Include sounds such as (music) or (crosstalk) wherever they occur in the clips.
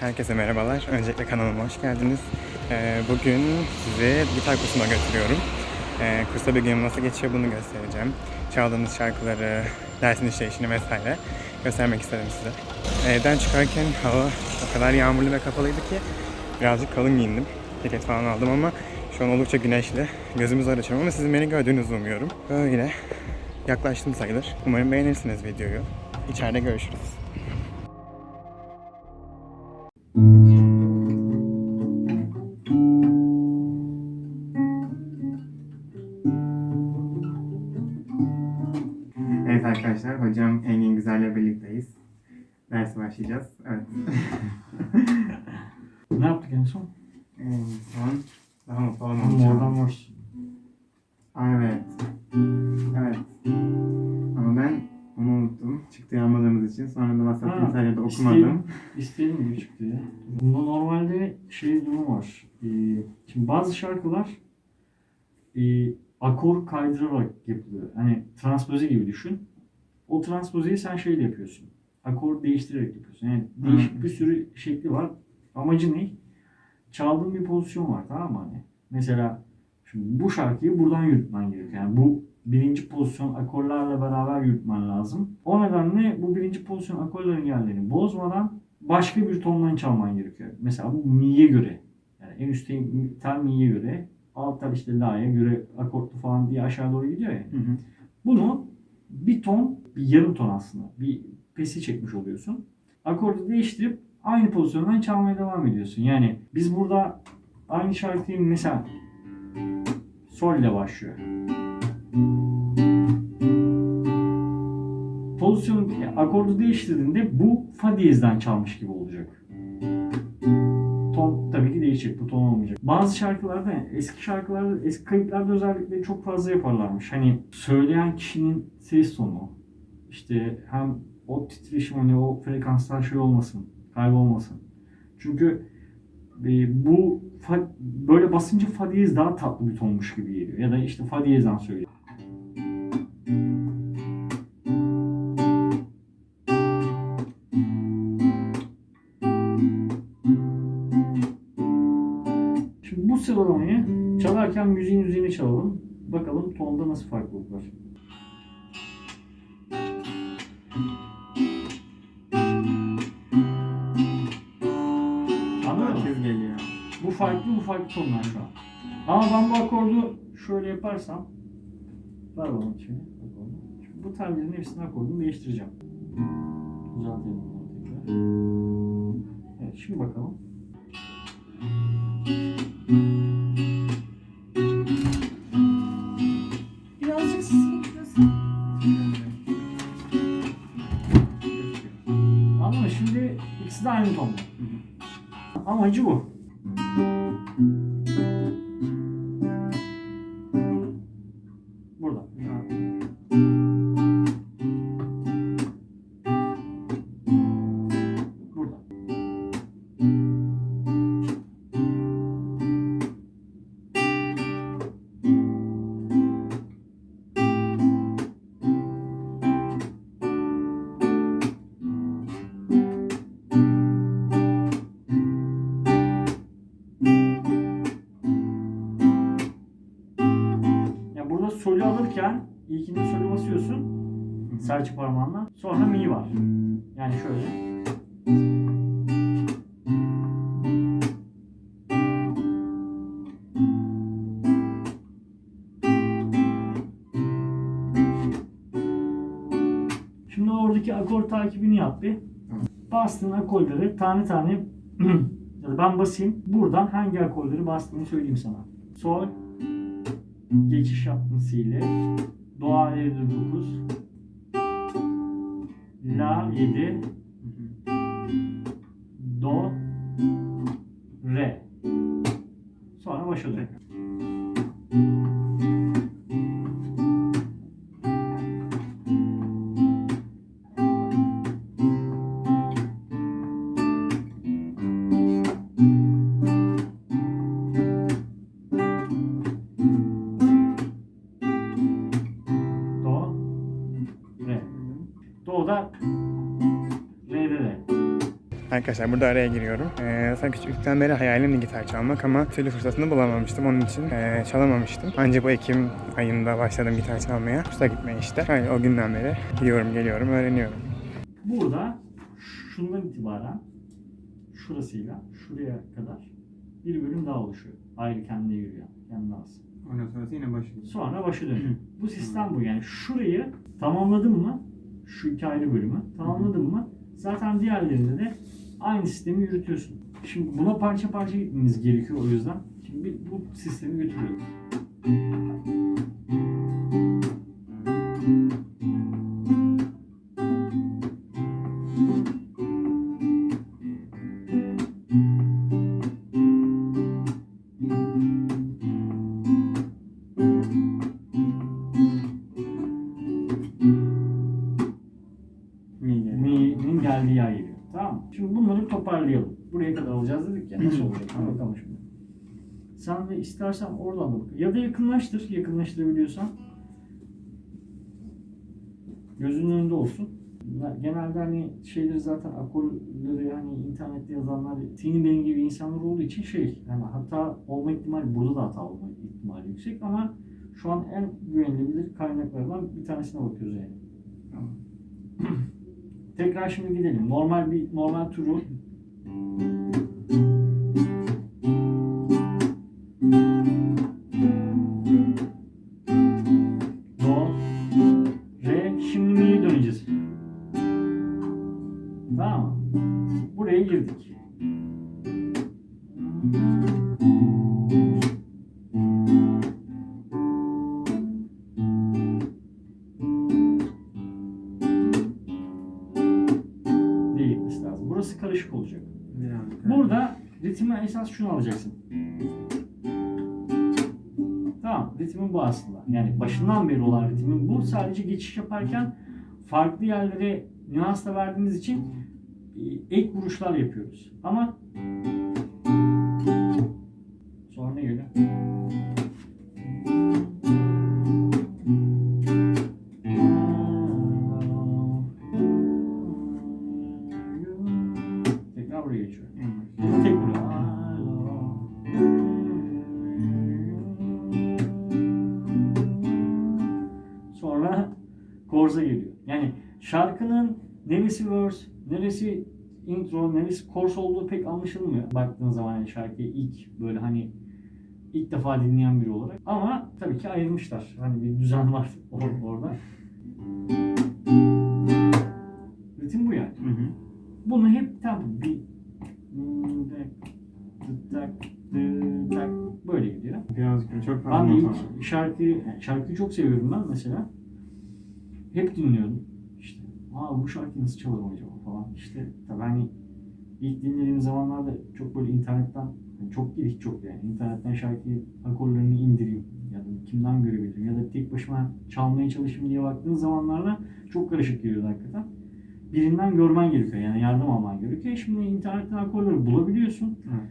Herkese merhabalar. Öncelikle kanalıma hoş geldiniz. Ee, bugün sizi gitar kursuna götürüyorum. Ee, kursta bir gün nasıl geçiyor bunu göstereceğim. Çaldığımız şarkıları, (laughs) dersin işleyişini vesaire göstermek istedim size. Evden çıkarken hava o kadar yağmurlu ve kapalıydı ki birazcık kalın giyindim. Ceket falan aldım ama şu an oldukça güneşli. Gözümü zor açıyorum ama sizin beni gördüğünüzü umuyorum. Böyle yaklaştım sayılır. Umarım beğenirsiniz videoyu. İçeride görüşürüz. Güzel'le birlikteyiz. Ders başlayacağız. Evet. (laughs) Ne yaptık en son? en son daha mı falan olacağım. Mordan var. Evet. Evet. Ama ben onu unuttum. Çıktı almadığımız için. Sonra da WhatsApp Ha, mesajlarda okumadım. İsteyelim gibi çıktı ya. Bunda normalde şey durum var. Ee, şimdi bazı şarkılar e, akor kaydırarak yapılıyor. Hani transpoze gibi düşün. O transpozeyi sen şeyle yapıyorsun. Akor değiştirerek yapıyorsun. Yani değişik bir sürü şekli var. Amacı ne? Çaldığın bir pozisyon var tamam mı hani? Mesela şimdi bu şarkıyı buradan yürütmen gerekiyor. Yani bu birinci pozisyon akorlarla beraber yürütmen lazım. O nedenle bu birinci pozisyon akorların yerlerini bozmadan başka bir tondan çalman gerekiyor. Mesela bu mi'ye göre. Yani en üstte tel mi'ye göre, alt tel işte la'ya göre akortlu falan diye aşağı doğru gidiyor ya. Hı hı. Bunu bir ton, bir yarım ton aslında. Bir pesi çekmiş oluyorsun. Akordu değiştirip aynı pozisyondan çalmaya devam ediyorsun. Yani biz burada aynı şarkıyı mesela sol ile başlıyor. Pozisyonu, yani akordu değiştirdiğinde bu fa diyezden çalmış gibi olacak. Ton tabii ki değişecek. Bu ton olmayacak. Bazı şarkılarda eski şarkılarda eski kayıtlarda özellikle çok fazla yaparlarmış. Hani söyleyen kişinin ses tonu işte hem o titreşim hani o frekanslar şey olmasın, kaybolmasın. Çünkü e, bu fa, böyle basınca fa diyez daha tatlı bir tonmuş gibi geliyor. Ya da işte fa diyezden söylüyor. Sıralamayı çalarken müziğin üzerine çalalım. Bakalım tonda nasıl farklılık var. Herkes geliyor. Bu farklı, bu farklı tonlar şu an. Ama ben bu akordu şöyle yaparsam ver bana şimdi. Şimdi bu tellerin hepsinin akordunu değiştireceğim. Düzeltelim bunu tekrar. Evet şimdi bakalım. Birazcık. Anladın mı? Şimdi ikisi de aynı tonda. Amacı bu. Burada solü alırken ilkinde solü basıyorsun serçe parmağınla. Sonra mi var. Yani şöyle. Şimdi oradaki akor takibini yap bir. Bastığın akorları tane tane (clears throat) ben basayım. Buradan hangi akorları bastığını söyleyeyim sana. Sol, geçiş yaptın si'yle. Do A E 9. La 7. Do Re. Sonra başa dön. Do da. Arkadaşlar burada araya giriyorum. Ee, zaten küçüklükten beri hayalim gitar çalmak ama türlü fırsatını bulamamıştım. Onun için ee, çalamamıştım. Ancak bu Ekim ayında başladım gitar çalmaya. Kursa gitmeye işte. Yani o günden beri gidiyorum, geliyorum, öğreniyorum. Burada şundan itibaren şurasıyla şuraya kadar bir bölüm daha oluşuyor. Ayrı kendine yürüyen, kendine az. Ondan sonrası yine başlıyor. Sonra başı dönüyor. bu sistem bu. Yani şurayı tamamladın mı, şu iki bölümü tamamladın mı zaten diğerlerinde de aynı sistemi yürütüyorsun. Şimdi buna parça parça gitmemiz gerekiyor o yüzden. Şimdi bu sistemi Mi'nin geldiği yer geliyor. Tamam mı? Şimdi bunları toparlayalım. Buraya kadar alacağız dedik ya. Nasıl olacak? Tamam. Bakalım şimdi. Sen de istersen oradan da bak. Ya da yakınlaştır. Yakınlaştırabiliyorsan. Gözünün önünde olsun. Genelde hani şeyleri zaten akorları hani internette yazanlar senin benim gibi insanlar olduğu için şey yani hata olma ihtimali burada da hata olma ihtimali yüksek ama şu an en güvenilir kaynaklardan bir tanesine bakıyoruz yani. Tekrar şimdi gidelim. Normal bir normal turu. Olacak. Burada ritme esas şunu alacaksın. Tamam, ritmin bu aslında. Yani başından beri olan ritmin bu. Sadece geçiş yaparken farklı yerlere nüans da verdiğimiz için e, ek vuruşlar yapıyoruz. Ama sonra ne şarkının neresi verse, neresi intro, neresi chorus olduğu pek anlaşılmıyor. Baktığın zaman yani şarkıyı ilk böyle hani ilk defa dinleyen biri olarak. Ama tabii ki ayırmışlar. Hani bir düzen var (laughs) or- orada. Ritim bu yani. Bunu hep tempo bir böyle gidiyor. Birazcık çok Ben de ilk şarkıyı, şarkıyı çok seviyorum ben mesela. Hep dinliyordum. Aa bu şarkıyı nasıl çalarım acaba falan. İşte tabii hani ilk dinlediğim zamanlarda çok böyle internetten yani çok değil hiç çok yani internetten şarkıyı akorlarını indireyim ya da kimden görebilirim ya da tek başıma çalmaya çalışayım diye baktığın zamanlarda çok karışık geliyordu hakikaten. Birinden görmen gerekiyor yani yardım alman gerekiyor. Şimdi internetten akorları bulabiliyorsun. Evet.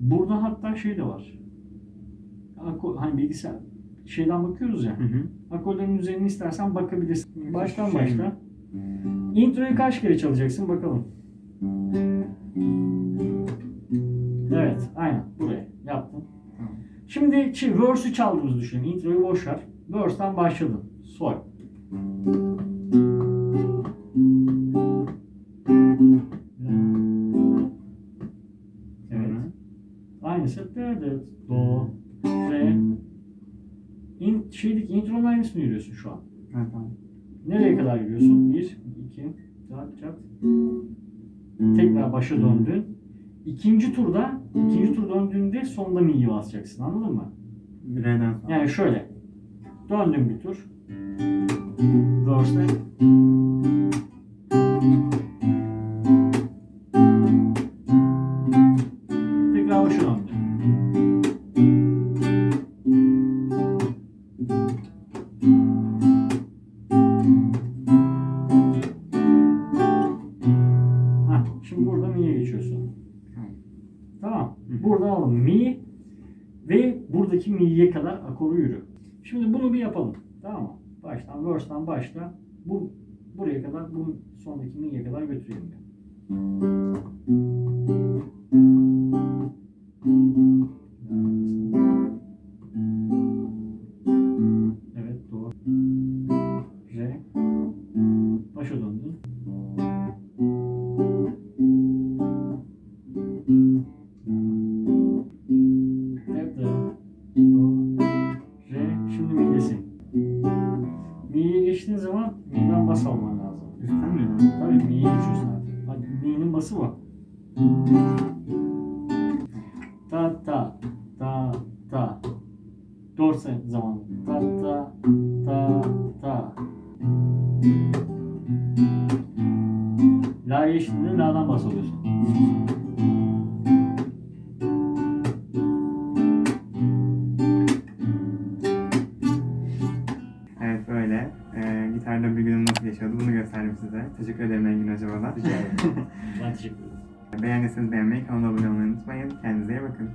Burada hatta şey de var. Ako, hani bilgisayar şeyden bakıyoruz ya. Akorların üzerine istersen bakabilirsin. Baştan Şey başla. Introyu kaç kere çalacaksın bakalım. Evet, aynen buraya yaptın. Tamam. Şimdi verse'ü çaldığımızı düşünün. Introyu boş ver. Verse'den başladın. Sol. Evet. Aynısı. Do, re. In, şeydeki intronun aynısını yürüyorsun şu an. Evet, tamam. Nereye kadar yürüyorsun? Bir, iki, çat çat. Tekrar başa döndün. İkinci turda, ikinci tur döndüğünde sonda mi'yi basacaksın. Anladın mı? Sonra. Yani şöyle. Döndün bir tur. Verse'de. Mi ve buradaki mi'ye kadar akoru yürü. Şimdi bunu bir yapalım. Tamam mı? Baştan, verse'den başla. Bu buraya kadar, bu sondaki mi'ye kadar götürelim. Evet Ta ta ta ta. Dorse zamanı. Ta ta ta ta. La geçtiğinde la'dan bas alıyorsun. Evet böyle. Ee, gitarda bir günüm nasıl geçiyordu bunu gösterdim size. Teşekkür ederim Engin Hoca'ya da. Rica ederim. (laughs) ben teşekkür ederim. Beğendiyseniz beğenmeyi, kanala abone olmayı unutmayın. Kendinize iyi bakın.